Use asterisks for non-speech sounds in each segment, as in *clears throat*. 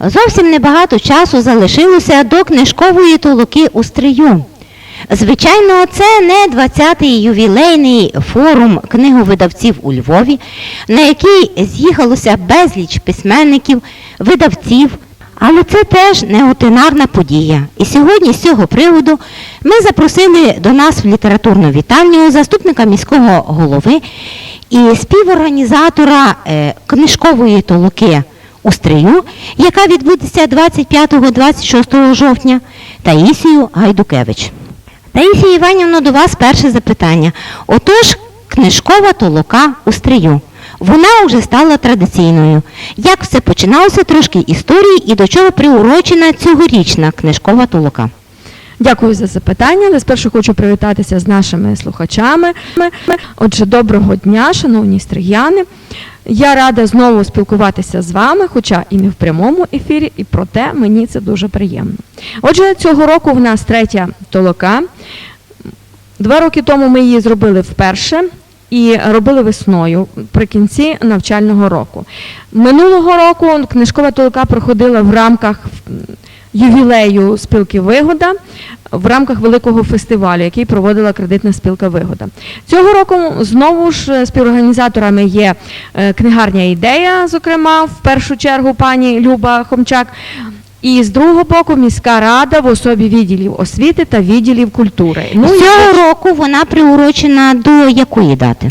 Зовсім небагато часу залишилося до книжкової толоки у Стрию. Звичайно, це не 20-й ювілейний форум книговидавців у Львові, на який з'їхалося безліч письменників, видавців, але це теж неотинарна подія. І сьогодні з цього приводу ми запросили до нас в літературну вітальню заступника міського голови і співорганізатора е, книжкової толоки у Стрию, яка відбудеться 25-26 жовтня, Таїсію Гайдукевич. Таїсія Іванівна, до вас перше запитання. Отож, книжкова толока у Стрию. Вона вже стала традиційною. Як все починалося, трошки історії і до чого приурочена цьогорічна книжкова толока? Дякую за запитання. Але спершу хочу привітатися з нашими слухачами. Отже, доброго дня, шановні стрияни. Я рада знову спілкуватися з вами, хоча і не в прямому ефірі, і проте мені це дуже приємно. Отже, цього року в нас третя толока. Два роки тому ми її зробили вперше і робили весною при кінці навчального року. Минулого року книжкова толока проходила в рамках ювілею спілки Вигода в рамках великого фестивалю, який проводила кредитна спілка Вигода. Цього року знову ж е, співорганізаторами є е, книгарня ідея, зокрема, в першу чергу пані Люба Хомчак. І з другого боку міська рада в особі відділів освіти та відділів культури. Ну, і Цього року вона приурочена до якої дати?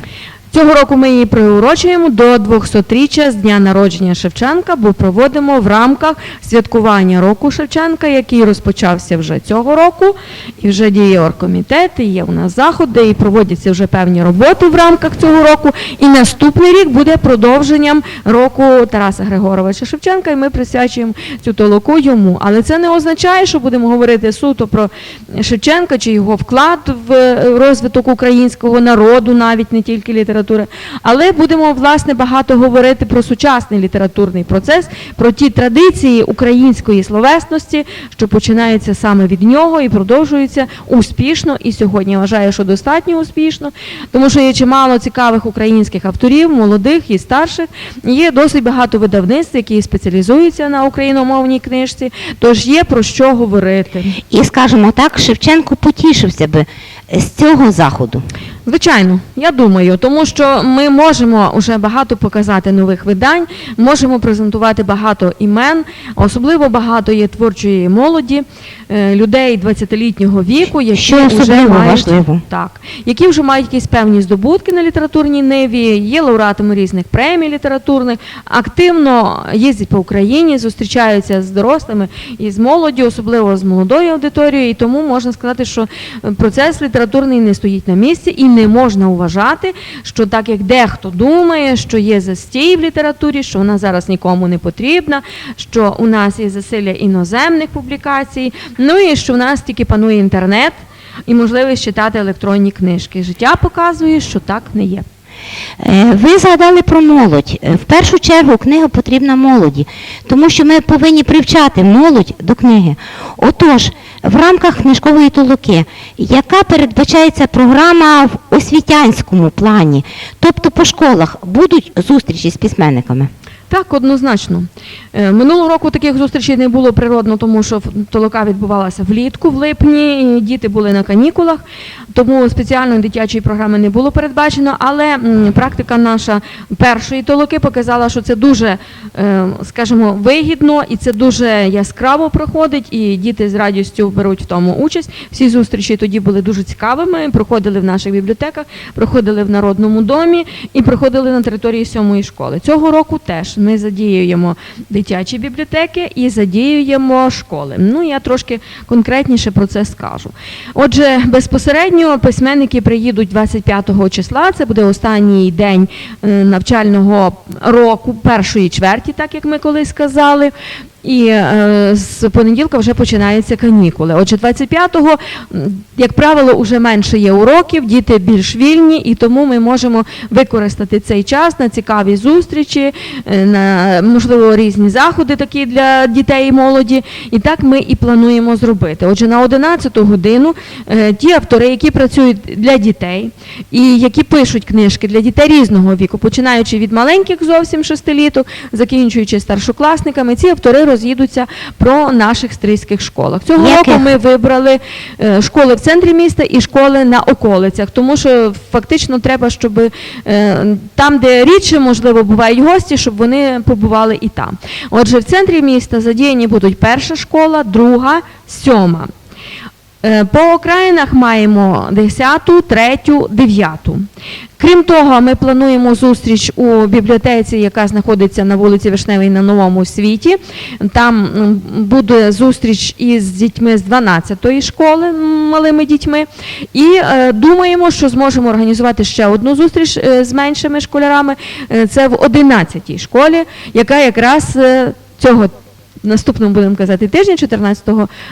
Цього року ми її приурочуємо до 200-річчя з дня народження Шевченка, бо проводимо в рамках святкування року Шевченка, який розпочався вже цього року, і вже діє оргкомітет, і є у нас заходи, і проводяться вже певні роботи в рамках цього року. І наступний рік буде продовженням року Тараса Григоровича Шевченка, і ми присвячуємо цю толоку йому. Але це не означає, що будемо говорити суто про Шевченка чи його вклад в розвиток українського народу, навіть не тільки літератури. Але будемо власне багато говорити про сучасний літературний процес, про ті традиції української словесності, що починаються саме від нього і продовжуються успішно. І сьогодні вважаю, що достатньо успішно, тому що є чимало цікавих українських авторів, молодих і старших. Є досить багато видавництв, які спеціалізуються на україномовній книжці. Тож є про що говорити. І скажімо так, Шевченко потішився би з цього заходу. Звичайно, я думаю, тому що ми можемо вже багато показати нових видань, можемо презентувати багато імен, особливо багато є творчої молоді, е, людей 20-літнього віку, які Що вже мають важливо. так, які вже мають якісь певні здобутки на літературній ниві, є лауреатами різних премій літературних, активно їздять по Україні, зустрічаються з дорослими і з молоддю, особливо з молодою аудиторією. І тому можна сказати, що процес літературний не стоїть на місці і не можна вважати, що так як дехто думає, що є застій в літературі, що вона зараз нікому не потрібна, що у нас є засилля іноземних публікацій, ну і що в нас тільки панує інтернет і можливість читати електронні книжки. Життя показує, що так не є. Е, Ви згадали про молодь. Е, В першу чергу книга потрібна молоді, тому що ми повинні привчати молодь до книги. Отож, в рамках книжкової толоки, яка передбачається програма в освітянському плані, тобто по школах будуть зустрічі з письменниками? Так, однозначно. Е, Минулого року таких зустрічей не було природно, тому що толока відбувалася влітку, в липні, діти були на канікулах, тому спеціальної дитячої програми не було передбачено, але практика наша першої толоки показала, що це дуже, е, скажімо, вигідно і це дуже яскраво проходить, і діти з радістю беруть в тому участь. Всі зустрічі тоді були дуже цікавими, проходили в наших бібліотеках, проходили в Народному домі і проходили на території сьомої школи. Цього року теж ми задіюємо дитячі бібліотеки і задіюємо школи. Ну, я трошки конкретніше про це скажу. Отже, безпосередньо письменники приїдуть 25 числа, це буде останній день е, навчального року, першої чверті, так як ми колись сказали. І е, з понеділка вже починаються канікули. Отже, 25-го, як правило, вже менше є уроків, діти більш вільні, і тому ми можемо використати цей час на цікаві зустрічі, е, на можливо різні заходи такі для дітей і молоді. І так ми і плануємо зробити. Отже, на 11 годину е, ті автори, які працюють для дітей і які пишуть книжки для дітей різного віку, починаючи від маленьких зовсім шестиліток, закінчуючи старшокласниками, ці автори роз'їдуться про наших стрийських школах. Цього Яких? року ми вибрали е, школи в центрі міста і школи на околицях, тому що фактично треба, щоб е, там, де рідше, можливо, бувають гості, щоб вони побували і там. Отже, в центрі міста задіяні будуть перша школа, друга, сьома. Е, По окраїнах маємо 10, 3, 9. Крім того, ми плануємо зустріч у бібліотеці, яка знаходиться на вулиці Вишневій на Новому світі. Там буде зустріч із дітьми з 12-ї школи, малими дітьми. І е, думаємо, що зможемо організувати ще одну зустріч е, з меншими школярами. Е, це в 11-й школі, яка якраз цього наступному будемо казати тижня, 14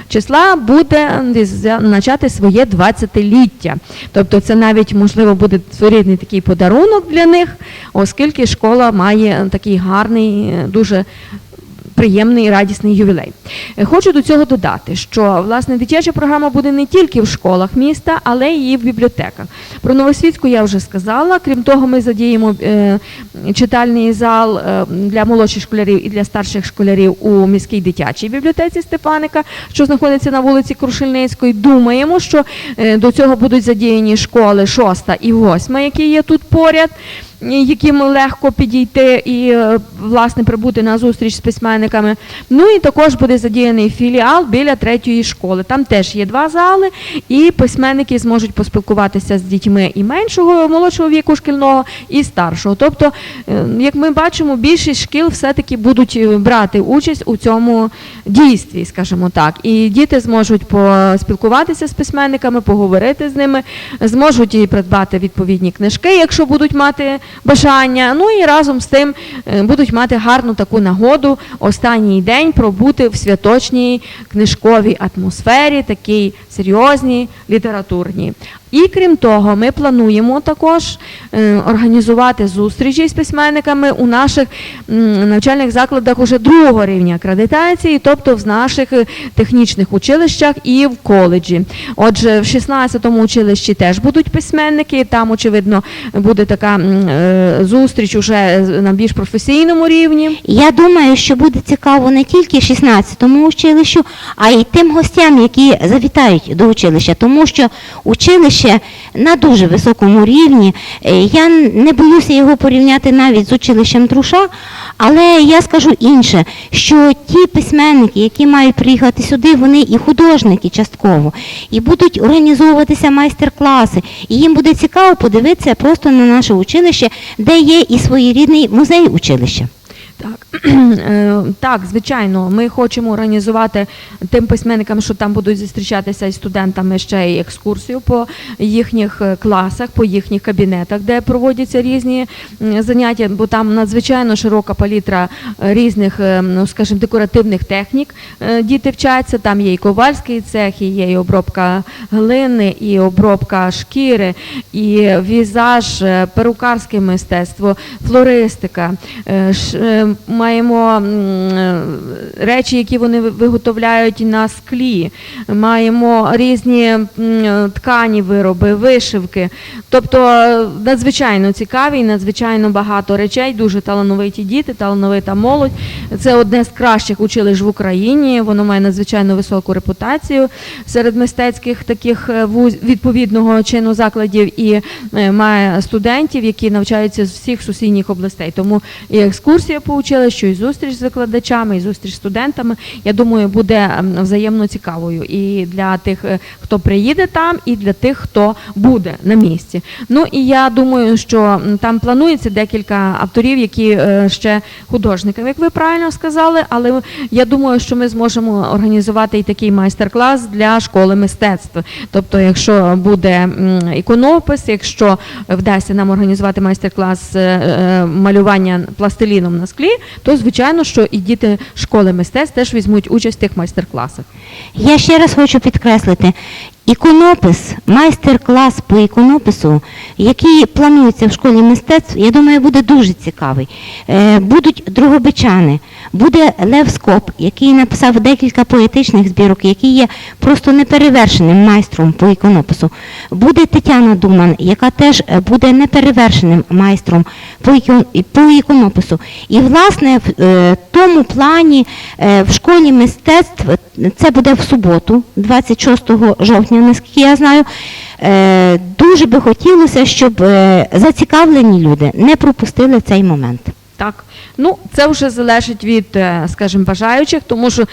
числа, буде відзначати своє 20-ліття. Тобто це навіть можливо буде своєрідний такий подарунок для них, оскільки школа має такий гарний, е, дуже приємний і радісний ювілей. Е, Хочу до цього додати, що власне дитяча програма буде не тільки в школах міста, але й в бібліотеках. Про Новосвітську я вже сказала. Крім того, ми задіємо е, читальний зал е, для молодших школярів і для старших школярів у міській дитячій бібліотеці Степаника, що знаходиться на вулиці Крушельницької. Думаємо, що до цього будуть задіяні школи 6 і 8, які є тут поряд яким легко підійти і е, власне прибути на зустріч з письменниками. Ну і також буде задіяний філіал біля третьої школи. Там теж є два зали, і письменники зможуть поспілкуватися з дітьми і меншого, молодшого віку шкільного, і старшого. Тобто, е, як ми бачимо, більшість шкіл все-таки будуть е, брати участь у цьому дійстві, скажімо так. І діти зможуть поспілкуватися з письменниками, поговорити з ними, зможуть і придбати відповідні книжки, якщо будуть мати бажання. Ну і разом з тим е, будуть мати гарну таку нагоду останній день пробути в святочній книжковій атмосфері, такій серйозній, літературній. І крім того, ми плануємо також е, організувати зустрічі з письменниками у наших навчальних закладах уже другого рівня акредитації, тобто в наших е, технічних училищах і в коледжі. Отже, в 16-му училищі теж будуть письменники. Там, очевидно, буде така е, зустріч уже на більш професійному рівні. Я думаю, що буде цікаво не тільки 16-му училищу, а й тим гостям, які завітають до училища, тому що училище на дуже високому рівні. Е, Я не боюся його порівняти навіть з училищем Труша, але я скажу інше, що ті письменники, які мають приїхати сюди, вони і художники частково, і будуть організовуватися майстер-класи, і їм буде цікаво подивитися просто на наше училище, де є і своєрідний музей училища. Так, *clears throat* Е, так, звичайно, ми хочемо організувати тим письменникам, що там будуть зустрічатися із студентами ще й екскурсію по їхніх е, класах, по їхніх кабінетах, де проводяться різні заняття, бо там надзвичайно широка палітра е, різних, ну скажімо, декоративних технік. Діти вчаться. Там є і ковальський цех, і є і обробка глини, і обробка шкіри, і візаж, перукарське мистецтво, флористика. Е, Маємо е, речі, які вони виготовляють на склі. Маємо різні е, ткані вироби, вишивки. Тобто надзвичайно цікаві надзвичайно багато речей, дуже талановиті діти, талановита молодь. Це одне з кращих училищ в Україні. Воно має надзвичайно високу репутацію серед мистецьких таких відповідного чину закладів і має студентів, які навчаються з всіх сусідніх областей. Тому і екскурсія по училищу, і зустріч з викладачами, і зустріч з студентами. Я думаю, буде ем, взаємно цікавою і для тих, е, хто приїде там, і для тих, хто буде на місці. Ну і я думаю, що там планується декілька авторів, які е, ще художниками, як ви правильно сказали. Але я думаю, що ми зможемо організувати і такий майстер-клас для школи мистецтва. Тобто, якщо буде іконопис, якщо вдасться нам організувати майстер-клас е, малювання пластиліном на склі, числі, то звичайно, що і діти школи мистецтв теж візьмуть участь в тих майстер-класах. Я ще раз хочу підкреслити, іконопис, майстер-клас по іконопису, який планується в школі мистецтв, я думаю, буде дуже цікавий. Е, Будуть другобичани, буде Лев Скоп, який написав декілька поетичних збірок, який є просто неперевершеним майстром по іконопису. Буде Тетяна Думан, яка теж буде неперевершеним майстром по, іконопису. І, власне, в е, тому плані е, в школі мистецтв це буде в суботу, 26 жовтня, наскільки я знаю. Е, Дуже би хотілося, щоб е, зацікавлені люди не пропустили цей момент. Так, ну це вже залежить від, е, скажімо, бажаючих, тому що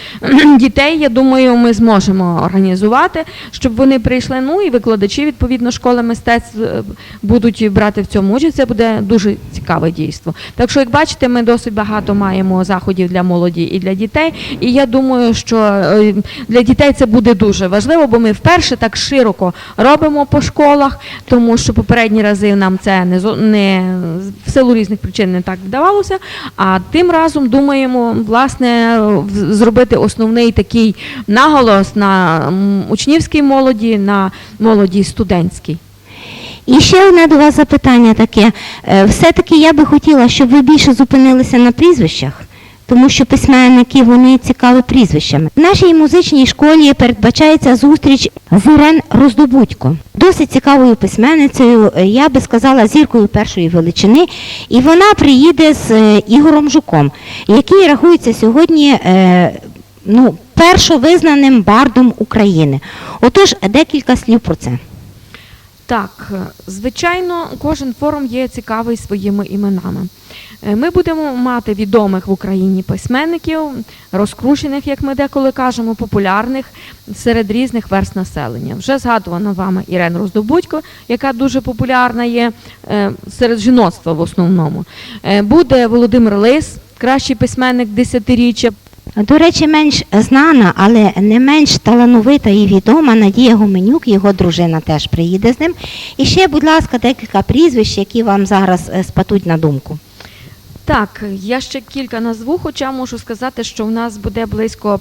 дітей, я думаю, ми зможемо організувати, щоб вони прийшли. Ну і викладачі відповідно школи мистецтв е, будуть брати в цьому участь. Це буде дуже цікаве дійство. Так що, як бачите, ми досить багато маємо заходів для молоді і для дітей. І я думаю, що е, для дітей це буде дуже важливо, бо ми вперше так широко робимо по школах, тому що попередні рази нам це не не в силу різних причин не так вдавалося. А тим разом думаємо, власне, зробити основний такий наголос на учнівській молоді, на молоді студентській. І ще одне до вас запитання таке. Е, Все-таки я би хотіла, щоб ви більше зупинилися на прізвищах, тому що письменники вони цікаві прізвищами. В нашій музичній школі передбачається зустріч з Ірен Роздобудько. Досить цікавою письменницею, е, я би сказала, зіркою першої величини. І вона приїде з е, Ігорем Жуком, який рахується сьогодні. е, Ну, першовизнаним бардом України. Отож, декілька слів про це. Так, звичайно, кожен форум є цікавий своїми іменами. Е, Ми будемо мати відомих в Україні письменників, розкручених, як ми деколи кажемо, популярних серед різних верст населення. Вже згадувана вами Ірен Роздобудько, яка дуже популярна є е, серед жіноцтва в основному. Е, Буде Володимир Лис, кращий письменник десятиріччя. До речі, менш знана, але не менш талановита і відома Надія Гуменюк, його дружина теж приїде з ним. І ще, будь ласка, декілька прізвищ, які вам зараз е, спадуть на думку. Так, я ще кілька назву, хоча можу сказати, що в нас буде близько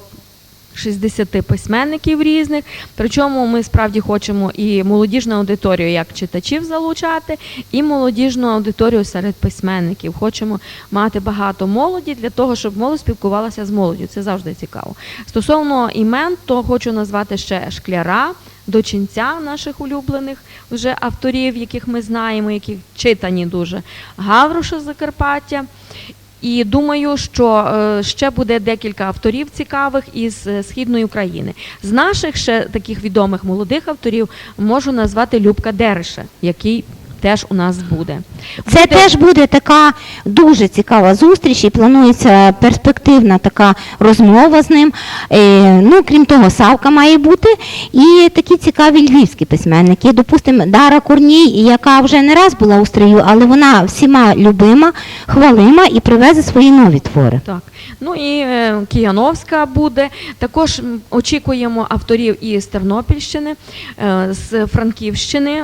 60 письменників різних. Причому ми справді хочемо і молодіжну аудиторію як читачів залучати, і молодіжну аудиторію серед письменників. Хочемо мати багато молоді для того, щоб молодь спілкувалася з молоддю. Це завжди цікаво. Стосовно імен, то хочу назвати ще шкляра. Дочинця наших улюблених вже авторів, яких ми знаємо, які читані дуже Гавруша Закарпаття. І думаю, що е, ще буде декілька авторів цікавих із е, східної України. З наших ще таких відомих молодих авторів можу назвати Любка Дереша, який теж у нас буде. Це Буде- теж буде така дуже цікава зустріч і планується перспективна така розмова з ним. Е, ну, крім того, Савка має бути і такі цікаві львівські письменники. Допустимо, Дара Корній, яка вже не раз була у стрію, але вона всіма любима, хвалима і привезе свої нові твори. Так. Ну і е, Кияновська буде. Також очікуємо авторів із Тернопільщини, е, з Франківщини.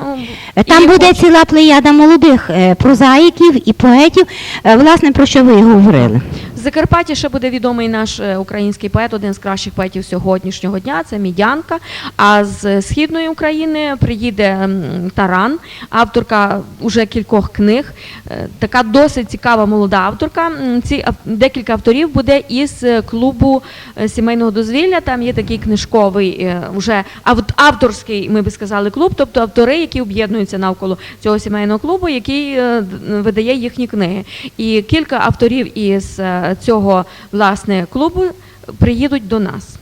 Е, Там І буде хоч- ціла плеяда молодих прозаїків і поетів, власне, про що ви і говорили. З Закарпаття ще буде відомий наш український поет, один з кращих поетів сьогоднішнього дня, це Мідянка. А з східної України приїде Таран, авторка уже кількох книг. Така досить цікава молода авторка. Ці декілька авторів буде із е, клубу е, сімейного дозвілля. Там є такий книжковий, е, вже авторський, ми би сказали, клуб, тобто автори, які об'єднуються навколо цього сімейного клубу, який видає їхні книги. І кілька авторів із цього власне клубу приїдуть до нас.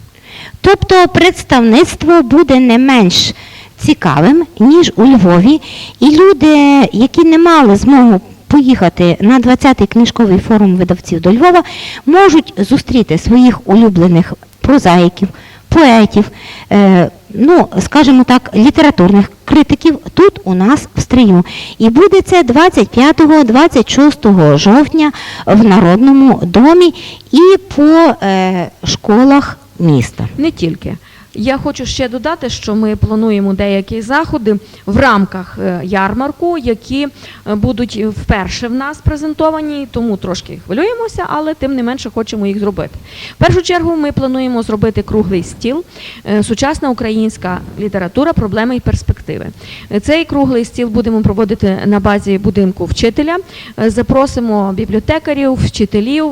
Тобто представництво буде не менш цікавим, ніж у Львові, і люди, які не мали змогу поїхати на 20-й книжковий форум видавців до Львова, можуть зустріти своїх улюблених прозаїків, поетів, е, ну, скажімо так, літературних критиків тут у нас в стрію. І буде це 25-26 жовтня в Народному домі і по е, школах міста. Не тільки. Я хочу ще додати, що ми плануємо деякі заходи в рамках е, ярмарку, які е, будуть вперше в нас презентовані, тому трошки хвилюємося, але тим не менше хочемо їх зробити. В першу чергу ми плануємо зробити круглий стіл е, сучасна українська література, проблеми і перспективи. Цей круглий стіл будемо проводити на базі будинку вчителя. Запросимо бібліотекарів, вчителів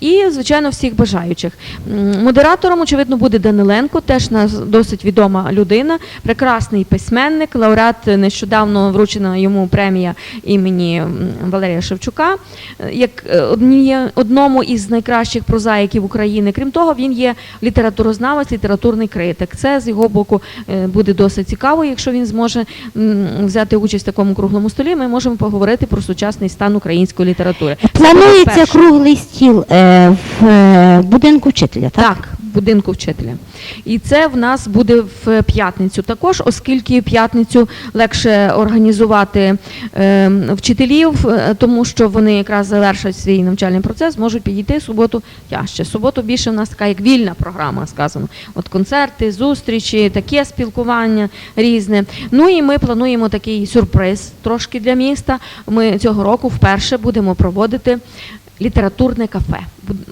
і, звичайно, всіх бажаючих. Модератором, очевидно, буде Даниленко, теж нас досить відома людина, прекрасний письменник, лауреат нещодавно вручена йому премія імені Валерія Шевчука, як е, одному із найкращих прозаїків України. Крім того, він є літературознавець, літературний критик. Це з його боку е, буде досить цікаво, якщо він зможе взяти участь в такому круглому столі. Ми можемо поговорити про сучасний стан української літератури. Планується круглий стіл е, в будинку вчителя, так? Так, в будинку вчителя. І це в нас буде в п'ятницю також, оскільки п'ятницю легше організувати е, вчителів, е, тому що вони якраз завершать свій навчальний процес, можуть підійти в суботу тяжче. Суботу більше в нас така як вільна програма, сказано. От концерти, зустрічі, таке спілкування різне. Ну і ми плануємо такий сюрприз трошки для міста. Ми цього року вперше будемо проводити літературне кафе.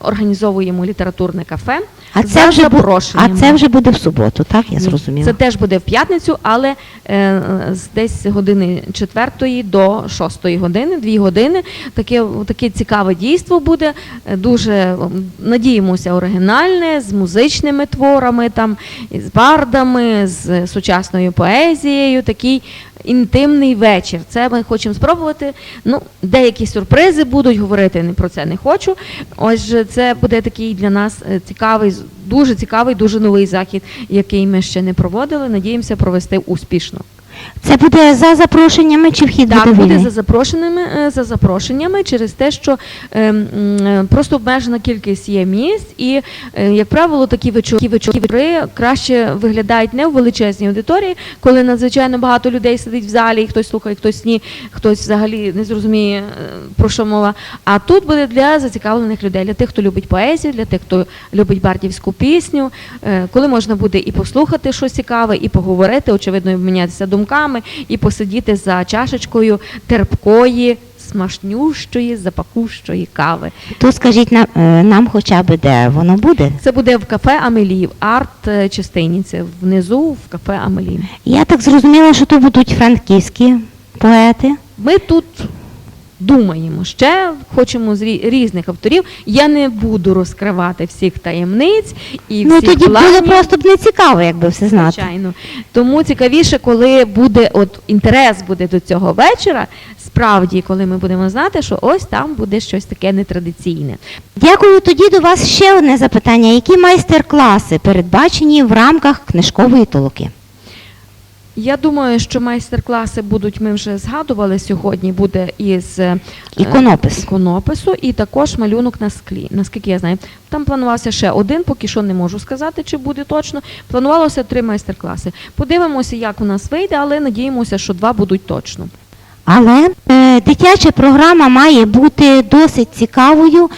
Організовуємо літературне кафе. А за це, вже а це вже буде в суботу, так? Я зрозуміла. Це теж буде в п'ятницю, але е, з десь години 4 до 6 години, 2 години. Таке, таке цікаве дійство буде. е, Дуже надіємося, оригінальне, з музичними творами, там, з бардами, з сучасною поезією. Такий інтимний вечір. Це ми хочемо спробувати. Ну, деякі сюрпризи будуть говорити не про це не хочу. Ось це буде такий для нас е, цікавий, дуже цікавий, дуже новий захід, який ми ще не проводили. Надіємося провести успішно. Це буде за запрошеннями чи вхід Так, буде вільний? за запрошеними е, за запрошеннями через те, що е, е, просто обмежена кількість є місць, і е, як правило, такі вечори, вечори краще виглядають не в величезній аудиторії, коли надзвичайно багато людей сидить в залі, і хтось слухає, хтось ні, хтось взагалі не зрозуміє про що мова. А тут буде для зацікавлених людей, для тих, хто любить поезію, для тих, хто любить бардівську пісню, коли можна буде і послухати щось цікаве, і поговорити, очевидно, і обмінятися думками, і посидіти за чашечкою терпкої, смачнющої, запакущої кави. То скажіть нам, е, нам хоча б де воно буде. Це буде в кафе Амелі, в арт-частині. Це внизу в кафе Амелі. Я так зрозуміла, що то будуть франківські поети. Ми тут думаємо ще, хочемо з рі- різних авторів. Я не буду розкривати всіх таємниць і ну всіх тоді планів. було просто б не цікаво, якби все знати. Звичайно. Тому цікавіше, коли буде от інтерес буде до цього вечора, справді, коли ми будемо знати, що ось там буде щось таке нетрадиційне. Дякую. Тоді до вас ще одне запитання. Які майстер-класи передбачені в рамках книжкової толоки? Я думаю, що майстер-класи будуть, ми вже згадували сьогодні, буде із е, Іконопис. іконопису і також малюнок на склі. Наскільки я знаю, там планувався ще один, поки що не можу сказати, чи буде точно. Планувалося три майстер-класи. Подивимося, як у нас вийде, але надіємося, що два будуть точно. Але е, дитяча програма має бути досить цікавою,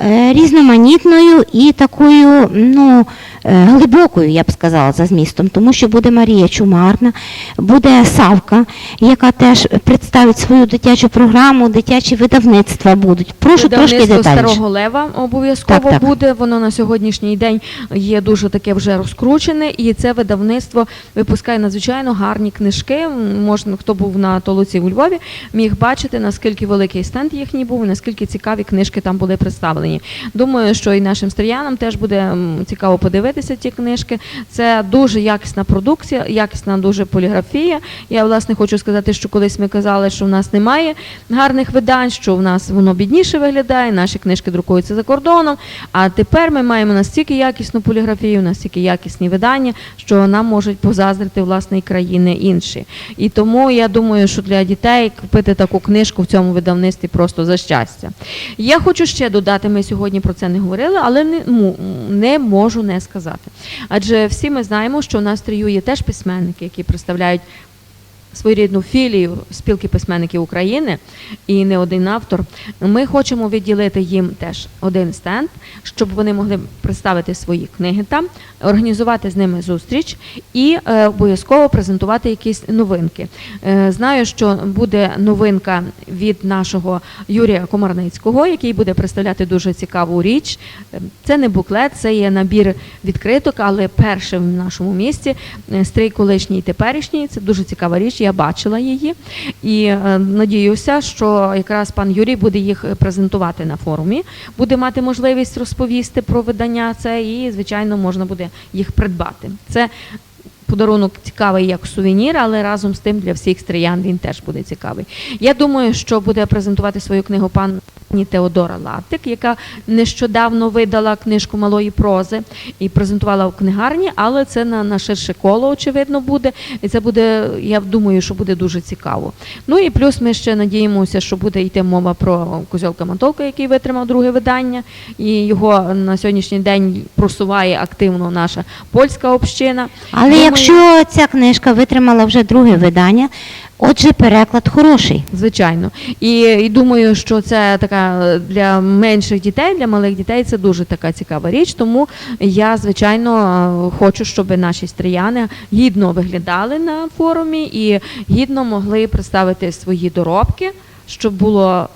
е, різноманітною і такою ну, глибокою, я б сказала, за змістом, тому що буде Марія Чумарна, буде Савка, яка теж представить свою дитячу програму, дитячі видавництва будуть. Прошу трошки детальніше. старого лева обов'язково буде. Воно на сьогоднішній день є дуже таке вже розкручене, і це видавництво випускає надзвичайно гарні книжки. Можна, хто був на толоці у Львові, міг бачити, наскільки великий стенд їхній був, і наскільки цікаві книжки там були представлені. Думаю, що і нашим стріянам теж буде цікаво подивитися ті книжки. Це дуже якісна продукція, якісна дуже поліграфія. Я власне хочу сказати, що колись ми казали, що в нас немає гарних видань, що в нас воно бідніше виглядає, наші книжки друкуються за кордоном. А тепер ми маємо настільки якісну поліграфію, настільки якісні видання, що нам можуть позаздрити власне і країни інші. І тому я думаю, що для дітей купити таку книжку в цьому видавництві просто за щастя. Я хочу ще додати, ми сьогодні про це не говорили, але не, не можу не сказати. Адже всі ми знаємо, що у нас трію є теж письменники, які представляють своєрідну філію спілки письменників України і не один автор. Ми хочемо відділити їм теж один стенд, щоб вони могли представити свої книги там, організувати з ними зустріч і е, обов'язково презентувати якісь новинки. Е, знаю, що буде новинка від нашого Юрія Комарницького, який буде представляти дуже цікаву річ. Е, Це не буклет, це є набір відкриток, але перший в нашому місті е, стрій колишній і теперішній. Це дуже цікава річ. Я бачила її і е, надіюся, що якраз пан Юрій буде їх презентувати на форумі, буде мати можливість розповісти про видання це, і звичайно можна буде їх придбати. Це Подарунок цікавий як сувенір, але разом з тим для всіх стріян він теж буде цікавий. Я думаю, що буде презентувати свою книгу пані Теодора Латик, яка нещодавно видала книжку малої прози і презентувала в книгарні, але це на, на ширше коло, очевидно, буде. І це буде, я думаю, що буде дуже цікаво. Ну і плюс ми ще надіємося, що буде йти мова про Козьолка Мантолка, який витримав друге видання, і його на сьогоднішній день просуває активно наша польська община. Але Думаю, якщо ця книжка витримала вже друге видання, отже, переклад хороший. Звичайно, і, і думаю, що це така е, для менших дітей, для малих дітей це дуже така цікава річ. Тому я звичайно е, хочу, щоб наші стріяни гідно виглядали на форумі і гідно могли представити свої доробки, щоб було.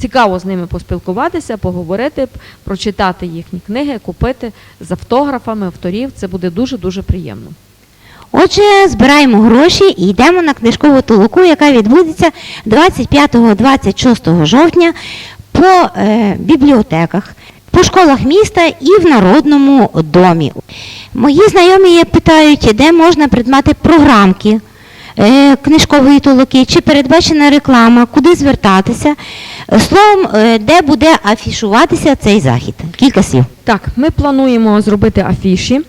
Цікаво з ними поспілкуватися, поговорити, прочитати їхні книги, купити з автографами авторів. Це буде дуже дуже приємно. Отже, збираємо гроші і йдемо на книжкову толоку, яка відбудеться 25-26 жовтня по е, бібліотеках, по школах міста і в народному домі. Мої знайомі питають, де можна придбати програмки е, книжкової толоки, чи передбачена реклама, куди звертатися. Словом, е, де буде афішуватися цей захід. Кілька слів. Так, ми плануємо зробити афіші.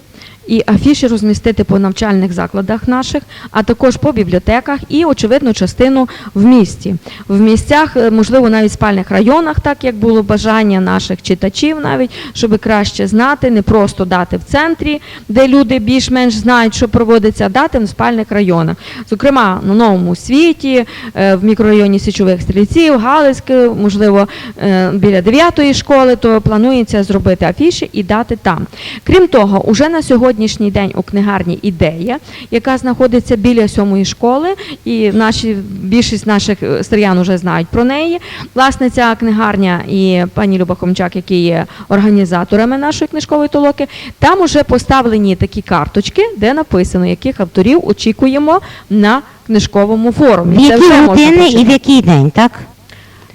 І афіші розмістити по навчальних закладах наших, а також по бібліотеках і, очевидно, частину в місті. В місцях, е, можливо, навіть в спальних районах, так як було бажання наших читачів, навіть щоб краще знати, не просто дати в центрі, де люди більш-менш знають, що проводиться, а дати в спальних районах. Зокрема, на новому світі, е, в мікрорайоні Січових стрільців, Галицьке, можливо, е, біля 9-ї школи, то планується зробити афіші і дати там. Крім того, уже на сьогоднішній день у книгарні ідея, яка знаходиться біля сьомої школи, і наші більшість наших е, стріян вже знають про неї. Власне, ця книгарня і пані Люба Хомчак, які є організаторами нашої книжкової толоки, там уже поставлені такі карточки, де написано, яких авторів очікуємо на книжковому форумі. В які години і в який день, так?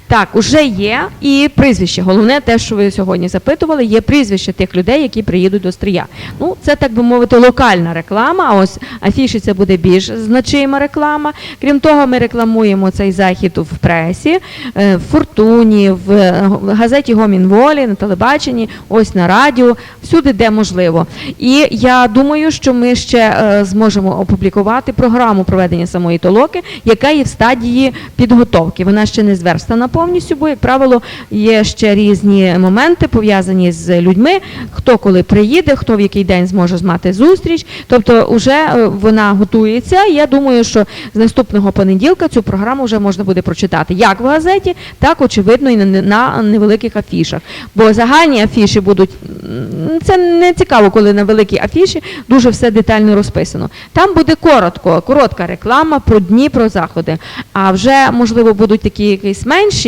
Так, уже є і прізвище. Головне, те, що ви сьогодні запитували, є прізвище тих людей, які приїдуть до стрія. Ну, це так би мовити, локальна реклама. А ось афіші це буде більш значима реклама. Крім того, ми рекламуємо цей захід в пресі, е, в фортуні, в е, газеті Гомін Волі, на телебаченні, ось на радіо, всюди, де можливо. І я думаю, що ми ще е, зможемо опублікувати програму проведення самої толоки, яка є в стадії підготовки. Вона ще не зверстана повністю, бо, як правило, є ще різні моменти пов'язані з людьми, хто коли приїде, хто в який день зможе мати зустріч. Тобто, вже вона готується. Я думаю, що з наступного понеділка цю програму вже можна буде прочитати як в газеті, так очевидно і на невеликих афішах. Бо загальні афіші будуть це не цікаво, коли на великій афіші дуже все детально розписано. Там буде коротко, коротка реклама про дні, про заходи. А вже можливо будуть такі якісь менші.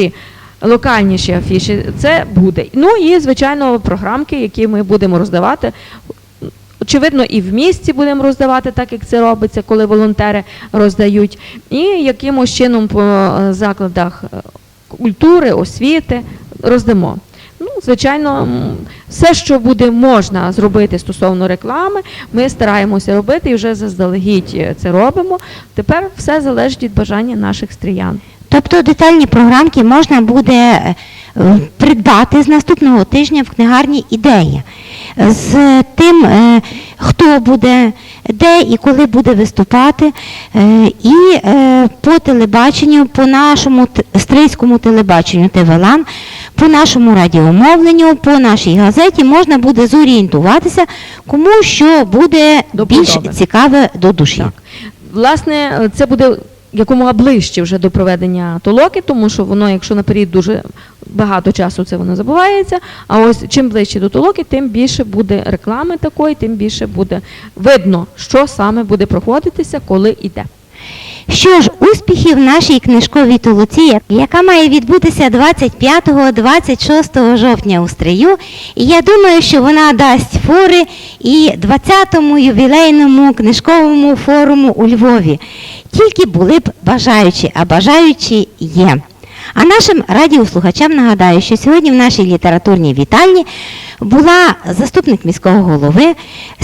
Локальніші афіші це буде. Ну і звичайно програмки, які ми будемо роздавати. Очевидно, і в місті будемо роздавати, так як це робиться, коли волонтери роздають, і якимось чином по е, закладах е, культури, освіти роздамо. Ну, звичайно, все, що буде можна зробити стосовно реклами, ми стараємося робити і вже заздалегідь е, це робимо. Тепер все залежить від бажання наших стріян. Тобто детальні програмки можна буде е, придбати з наступного тижня в книгарні ідея. З тим, е, хто буде, де і коли буде виступати, е, і по телебаченню, по нашому стрийському телебаченню ТВЛАН, по нашому радіомовленню, по нашій газеті можна буде зорієнтуватися, кому що буде більш цікаве до душі. Так. Власне, це буде якомога ближче вже до проведення толоки, тому що воно, якщо наперед дуже багато часу це воно забувається. А ось чим ближче до толоки, тим більше буде реклами такої, тим більше буде видно, що саме буде проходитися, коли йде. Що ж, успіхів нашій книжковій толоці, яка має відбутися 25-26 жовтня у Стрию. І я думаю, що вона дасть фори і 20-му ювілейному книжковому форуму у Львові. Тільки були б бажаючі, а бажаючі є. А нашим радіослухачам нагадаю, що сьогодні в нашій літературній вітальні була заступник міського голови,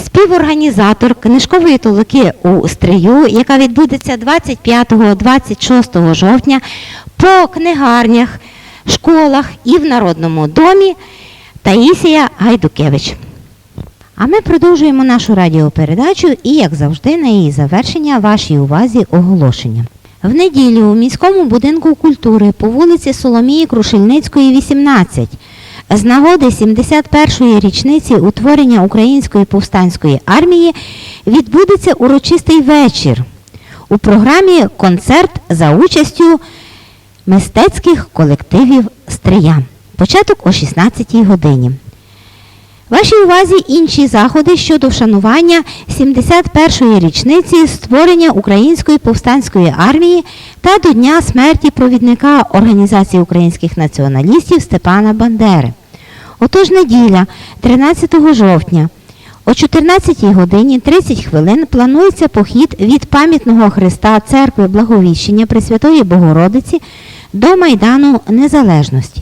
співорганізатор книжкової толоки у Стрию, яка відбудеться 25-26 жовтня по книгарнях, школах і в Народному домі Таїсія Гайдукевич. А ми продовжуємо нашу радіопередачу і, як завжди, на її завершення вашій увазі оголошення. В неділю у міському будинку культури по вулиці Соломії Крушельницької, 18 з нагоди 71-ї річниці утворення Української повстанської армії відбудеться урочистий вечір. У програмі концерт за участю мистецьких колективів Стрия. Початок о 16-й годині. Вашій увазі інші заходи щодо вшанування 71-ї річниці створення Української повстанської армії та до Дня смерті провідника Організації українських націоналістів Степана Бандери. Отож неділя, 13 жовтня, о 14 годині 30 хвилин планується похід від пам'ятного хреста церкви Благовіщення Пресвятої Богородиці до Майдану Незалежності.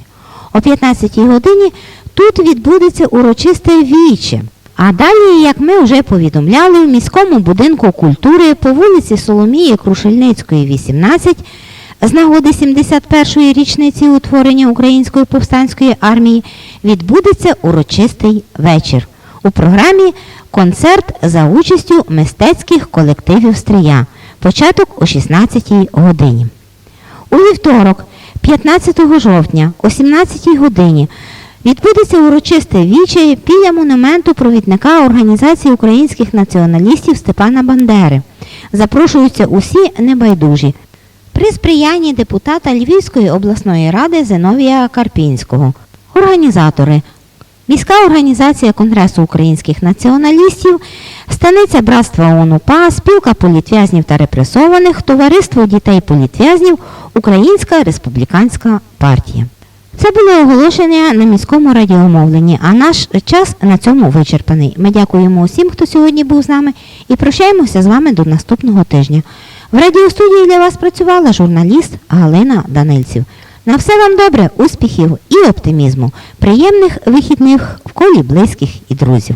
О 15 годині тут відбудеться урочисте віче. А далі, як ми вже повідомляли, в міському будинку культури по вулиці Соломії Крушельницької, 18, з нагоди 71-ї річниці утворення Української повстанської армії відбудеться урочистий вечір. У програмі концерт за участю мистецьких колективів Стрия. Початок о 16 годині. У вівторок, 15 жовтня, о 17 годині, відбудеться урочисте віче біля монументу провідника Організації українських націоналістів Степана Бандери. Запрошуються усі небайдужі. При сприянні депутата Львівської обласної ради Зиновія Карпінського. Організатори Міська організація Конгресу українських націоналістів, Станиця Братства ОНУПА, Спілка політв'язнів та репресованих, Товариство дітей політв'язнів, Українська республіканська партія. Це було оголошення на міському радіомовленні, а наш час на цьому вичерпаний. Ми дякуємо усім, хто сьогодні був з нами, і прощаємося з вами до наступного тижня. В радіостудії для вас працювала журналіст Галина Данильців. На все вам добре, успіхів і оптимізму, приємних вихідних в колі близьких і друзів.